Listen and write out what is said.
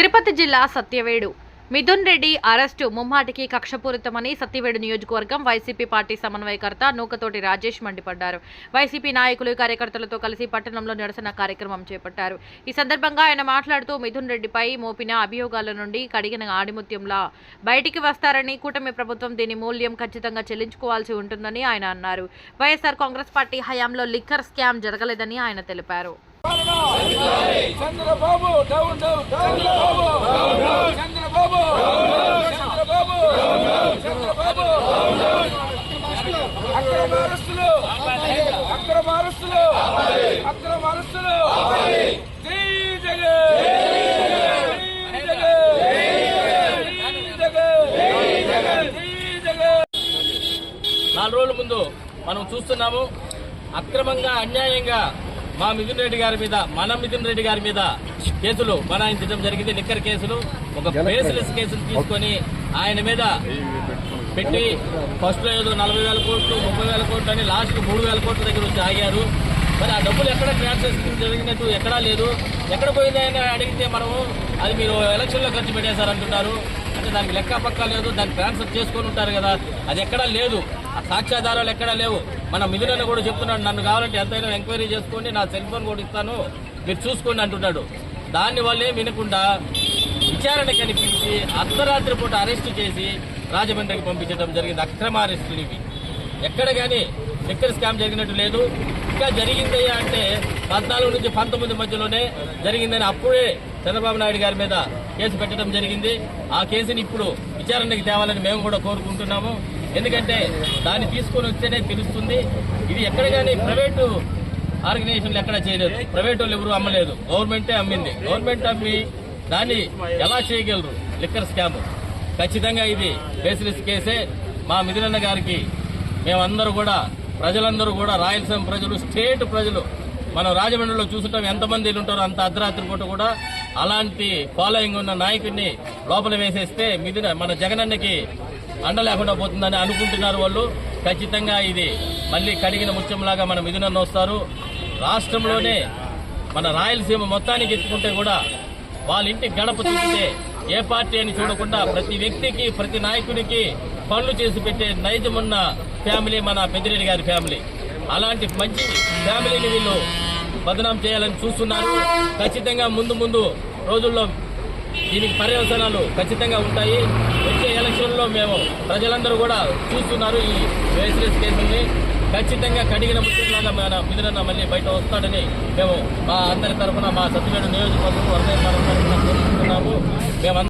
తిరుపతి జిల్లా సత్యవేడు. మిథున్ రెడ్డి అరెస్టు. ముమ్మాటికి కక్షపూరితమని సత్యవేడు నియోజకవర్గం వైసీపీ పార్టీ సమన్వయకర్త నూకతోటి రాజేష్ మండిపడ్డారు. వైసీపీ నాయకులు కార్యకర్తలతో కలిసి పట్టణంలో నిరసన కార్యక్రమం చేపట్టారు. ఈ సందర్భంగా ఆయన మాట్లాడుతూ మిథున్ రెడ్డిపై మోపిన అభియోగాల నుండి కడిగిన ఆడిముత్యంలా బయటికి వస్తారని కూటమి ప్రభుత్వం దీని మూల్యం ఖచ్చితంగా చెల్లించుకోవాల్సి ఉంటుందని ఆయన అన్నారు. Y S R Congress party హయాంలో లిక్కర్ స్కామ్ జరగలేదని ఆయన తెలిపారు. చంద్రబాబు డౌన్ డౌన్ చంద్రబాబు చంద్రబాబు చంద్రబాబు చంద్రబాబు అక్రమ అరెస్టులు అక్రమ అరెస్టులు అక్రమ అరెస్టులు జై జగన్. నాలుగు రోజుల ముందు మనం చూస్తున్నాము అక్రమంగా అన్యాయంగా మా మిథున్ రెడ్డి గారి మీద మన మిథున్ రెడ్డి గారి మీద కేసులు బనాయించడం జరిగింది. లిక్కర్ కేసులు ఒక బేస్లెస్ కేసులు తీసుకొని ఆయన మీద పెట్టి ఫస్ట్లో ఏదో నలభై వేల కోట్లు ముప్పై వేల కోట్లు అని లాస్ట్ మూడు వేల కోట్ల దగ్గర వచ్చి ఆగారు. మరి ఆ డబ్బులు ఎక్కడ ట్రాన్స్ఫర్ జరిగినట్టు ఎక్కడా లేదు. ఎక్కడ పోయింది అని అడిగితే మనము అది మీరు ఎలక్షన్లో ఖర్చు పెట్టేశారంటున్నారు. అంటే దానికి లెక్క పక్క లేదు దాన్ని ట్రాన్స్ఫర్ చేసుకొని ఉంటారు కదా. అది ఎక్కడా లేదు. ఆ సాక్ష్యాధారాలు ఎక్కడా లేవు. మన మిథునన్న కూడా చెప్తున్నాడు నన్ను కావాలంటే ఎంతైనా ఎంక్వైరీ చేసుకోండి నా సెల్ ఫోన్ కూడా ఇస్తాను మీరు చూసుకోండి అంటున్నాడు. దాన్ని వల్లే వినకుండా విచారణ కనిపించి అర్ధరాత్రి పూట అరెస్ట్ చేసి రాజమండ్రికి పంపించడం జరిగింది. అక్రమ అరెస్టులు ఇవి. ఎక్కడ కానీ లిక్కర్ స్కామ్ జరిగినట్టు లేదు. ఇంకా జరిగిందయ్యా అంటే పద్నాలుగు నుంచి పంతొమ్మిది మధ్యలోనే జరిగిందని అప్పుడే చంద్రబాబు నాయుడు గారి మీద కేసు పెట్టడం జరిగింది. ఆ కేసుని ఇప్పుడు విచారణకి తేవాలని మేము కూడా కోరుకుంటున్నాము. ఎందుకంటే దాన్ని తీసుకొని వస్తేనే తెలుస్తుంది ఇది ఎక్కడ కానీ ప్రైవేటు ఆర్గనైజేషన్లు ఎక్కడ చేయలేదు. ప్రైవేట్ వాళ్ళు ఎవరు అమ్మలేదు. గవర్నమెంటే అమ్మింది. గవర్నమెంట్ అమ్మి దాన్ని ఎలా చేయగలరు? Liquor scam. ఖచ్చితంగా ఇది బేసిలిస్ కేసే. మా మిథునన్న గారికి మేమందరూ కూడా ప్రజలందరూ కూడా రాయలసీమ ప్రజలు స్టేట్ ప్రజలు మనం రాజమండ్రిలో చూసుంటాం ఎంతమంది ఉంటారో అంత అర్ధరాత్రి పూట కూడా అలాంటి ఫాలోయింగ్ ఉన్న నాయకుడిని లోపల వేసేస్తే మిథున మన జగనన్నకి అండ లేకుండా పోతుందని అనుకుంటున్నారు వాళ్ళు. ఖచ్చితంగా ఇది మళ్ళీ కడిగిన ముత్యంలాగా మన మిథునన్న వస్తారు. రాష్ట్రంలోనే మన రాయలసీమ మొత్తానికి ఎత్తుకుంటే కూడా వాళ్ళ ఇంటి గడప చూస్తే ఏ పార్టీ అని చూడకుండా ప్రతి వ్యక్తికి ప్రతి నాయకుడికి పనులు చేసి పెట్టే నైజమున్న ఫ్యామిలీ మన పెద్దిరెడ్డి గారి ఫ్యామిలీ. అలాంటి మంచి ఫ్యామిలీని వీళ్ళు బదనాం చేయాలని చూస్తున్నారు. ఖచ్చితంగా ముందు ముందు రోజుల్లో దీనికి పర్యవసనాలు ఖచ్చితంగా ఉంటాయి. రోజుల్లో మేము ప్రజలందరూ కూడా చూస్తున్నారు ఈ వేసిరెస్ కేసుల్ని. ఖచ్చితంగా కడిగిన ముఖ్యంలాగా మన మిథునన్న మళ్ళీ బయట వస్తాడని మేము మా అందరి తరఫున మా సత్యవేడు నియోజకవర్గం వరద తరఫున కోరుకుంటున్నాము. మేము